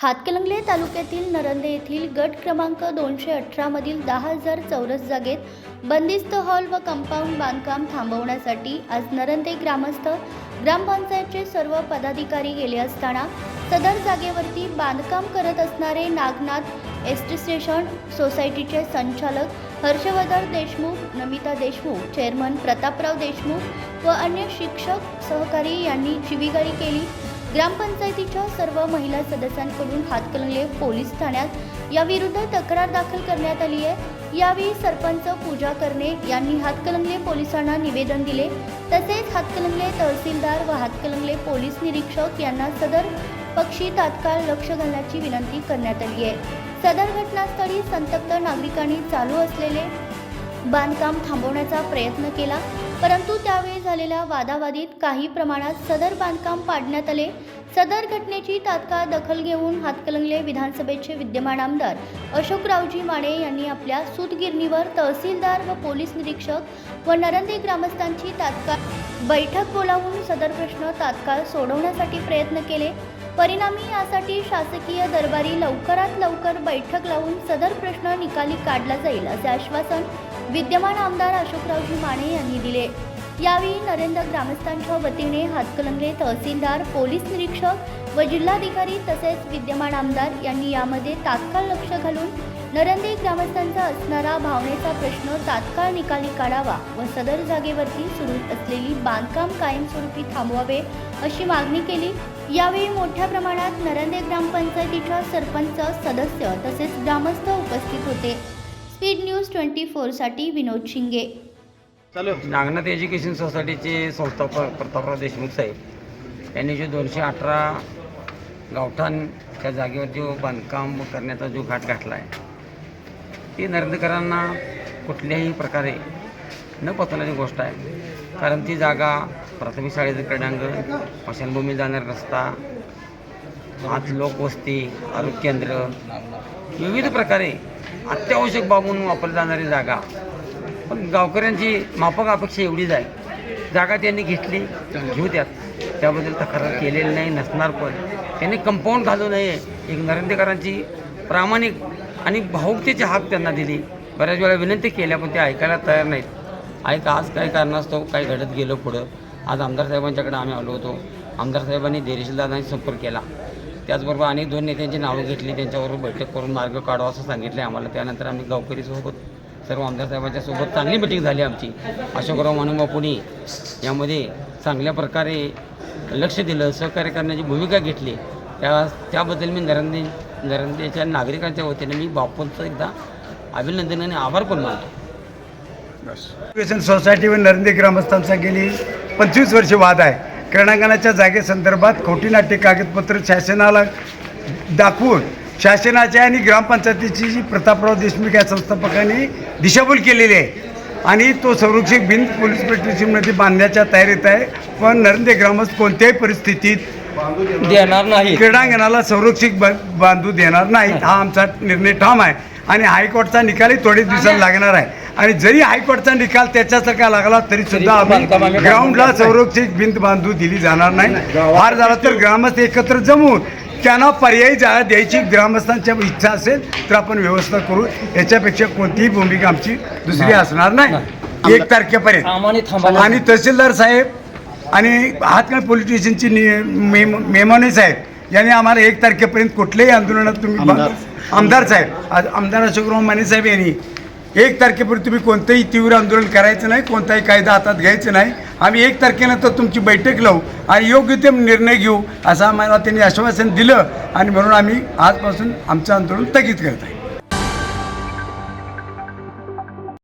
हातकलंगले तालुक्यातील नरंदे येथील गट क्रमांक दोनशे अठरामधील दहा हजार चौरस जागेत बंदिस्त हॉल व कंपाऊंड बांधकाम थांबवण्यासाठी आज नरंदे ग्रामस्थ ग्रामपंचायतचे सर्व पदाधिकारी गेले असताना सदर जागेवरती बांधकाम करत असणारे नागनाथ एस टी स्टेशन सोसायटीचे संचालक हर्षवर्धन देशमुख नमिता देशमुख चेअरमन प्रतापराव देशमुख व अन्य शिक्षक सहकारी यांनी शिवीगाळी केली. ग्रामपंचायतीच्या सर्व महिला सदस्यांकडून हातकणंगले पोलीस ठाण्यात याविरुद्ध तक्रार दाखल करण्यात आली आहे. यावेळी सरपंच पूजा करणे यांनी हातकलंगले पोलिसांना निवेदन दिले. तसेच हातकलंगले तहसीलदार व हातकलंगले पोलीस निरीक्षक यांना सदर पक्षी तात्काळ लक्ष घालण्याची विनंती करण्यात आली आहे. सदर घटनास्थळी संतप्त नागरिकांनी चालू असलेले बांधकाम थांबवण्याचा प्रयत्न केला. परंतु त्यावेळी झालेल्या वादावादीत काही प्रमाणात सदर बांधकाम पाडण्यात आले. सदर घटनेची तात्काळ दखल घेऊन हातकलंगले विधानसभेचे विद्यमान आमदार अशोकरावजी माने यांनी आपल्या सूतगिरणीवर तहसीलदार व पोलीस निरीक्षक व नरंदे ग्रामस्थांची तात्काळ बैठक बोलावून सदर प्रश्न तात्काळ सोडवण्यासाठी प्रयत्न केले. परिणामी यासाठी शासकीय दरबारी लवकरात लवकर बैठक लावून सदर प्रश्न निकाली काढला जाईल असे आश्वासन विद्यमान आमदार अशोकरावजी माने यांनी दिले. यावेळी नरेंद्र ग्रामस्थांच्या वतीने हातकलंगले तहसीलदार पोलीस निरीक्षक व जिल्हाधिकारी तसेच विद्यमान आमदार यांनी यामध्ये तात्काळ लक्ष घालून नरंदे ग्रामस्थांचा असणारा भावनेचा प्रश्न तात्काळ निकाली काढावा व सदर जागेवरती सुरू असलेली बांधकाम कायमस्वरूपी थांबवावे अशी मागणी केली. यावेळी मोठ्या प्रमाणात नरंदे ग्रामपंचायतीच्या सरपंच सदस्य तसेच ग्रामस्थ उपस्थित होते. स्पीड न्यूज ट्वेंटी फोरसाठी विनोद शिंगे. चालू नागनाथ एज्युकेशन सोसायटीचे संस्थापक प्रतापराव देशमुख साहेब. यांनी जो दोनशे अठरा गावठाण त्या जागेवर जो बांधकाम करण्याचा जो घाट घातला आहे ती नरेंद्रकरांना कुठल्याही प्रकारे न पचवणारी गोष्ट आहे. कारण ती जागा प्राथमिक शाळेचं क्रीडांगण स्मशानभूमी जाणारा रस्ता आज लोकवस्ती आरोग्य केंद्र विविध प्रकारे अत्यावश्यक बाब म्हणून वापरली जाणारी जागा. पण गावकऱ्यांची माफक अपेक्षा एवढीच आहे. जागा त्यांनी घेतली घेऊ द्यात. त्याबद्दल तक्रार केलेली नाही नसणार पण. त्यांनी कंपाऊंड घालू नये. एक नरेंद्रकरांची प्रामाणिक आणि भाऊकतेची हाक त्यांना दिली. बऱ्याच वेळा विनंती केल्या पण ते ऐकायला तयार नाहीत. ऐक आज काही कारणास्तव काही घडत गेलं पुढं? आज आमदार साहेबांच्याकडे आम्ही आलो होतो. आमदार साहेबांनी देरेशीलदारांशी संपर्क केला. त्याचबरोबर अनेक दोन नेत्यांची नावं घेतली त्यांच्याबरोबर बैठक करून मार्ग काढावा असं सांगितलं आम्हाला. त्यानंतर आम्ही गावकरीसोबत सर्व आमदार साहेबांच्या सोबत चांगली मिटिंग झाली आमची. अशोकराव मानुबापुनी यामध्ये चांगल्या प्रकारे लक्ष दिलं सहकार्य करण्याची भूमिका घेतली. त्या त्याबद्दल मी नरेंद्र नरेंद्रच्या नागरिकांच्या वतीने मी बापूंचं एकदा अभिनंदन आणि आभार पण मानतो. सोसायटी व नरेंद्र ग्रामस्थांचा गेली पंचवीस वर्षे वाद आहे. क्रीडांगणाच्या जागेसंदर्भात खोटी नाट्य कागदपत्र शासनाला दाखवून शासनाच्या आणि ग्रामपंचायतीची जी प्रतापराव देशमुख या संस्थापकांनी दिशाभूल केलेली आहे. आणि तो संरक्षक भिंत पोलीस स्टेशनमध्ये बांधण्याच्या तयारीत आहे. पण नरेंद्र ग्रामस्थ कोणत्याही परिस्थितीत देणार नाही क्रीडांगणाला संरक्षक ब- बांधू देणार नाही हा आमचा निर्णय ठाम आहे. आणि हायकोर्टचा निकालही थोडे दिवसात लागणार आहे. आणि जरी हायकोर्टचा निकाल त्याच्यासारखा लागला तरी सुद्धा आम्ही ग्राउंडला संरक्षक भिंत बांधू दिली जाणार नाही. फार झाला तर ग्रामस्थ एकत्र जमून त्यांना पर्यायी जागा द्यायची ग्रामस्थांच्या इच्छा असेल तर आपण व्यवस्था करू. याच्यापेक्षा कोणतीही भूमिका आमची दुसरी असणार नाही. एक तारखेपर्यंत. आणि तहसीलदार साहेब आणि हातकण पोलीस स्टेशनची मेमने साहेब यांनी आम्हाला एक तारखेपर्यंत कुठल्याही आंदोलनात तुम्ही आमदार साहेब आज आमदार अशोकराव माने साहेब यांनी एक तारखेपर्यंत तुम्ही कोणतंही तीव्र आंदोलन करायचं नाही कोणताही कायदा हातात घ्यायचं नाही. आम्ही एक तारखेनंतर तुमची बैठक लावू आणि योग्य ते निर्णय घेऊ असं आम्हाला त्यांनी आश्वासन दिलं आणि म्हणून आम्ही आजपासून आमचं आंदोलन स्थगित करत आहे.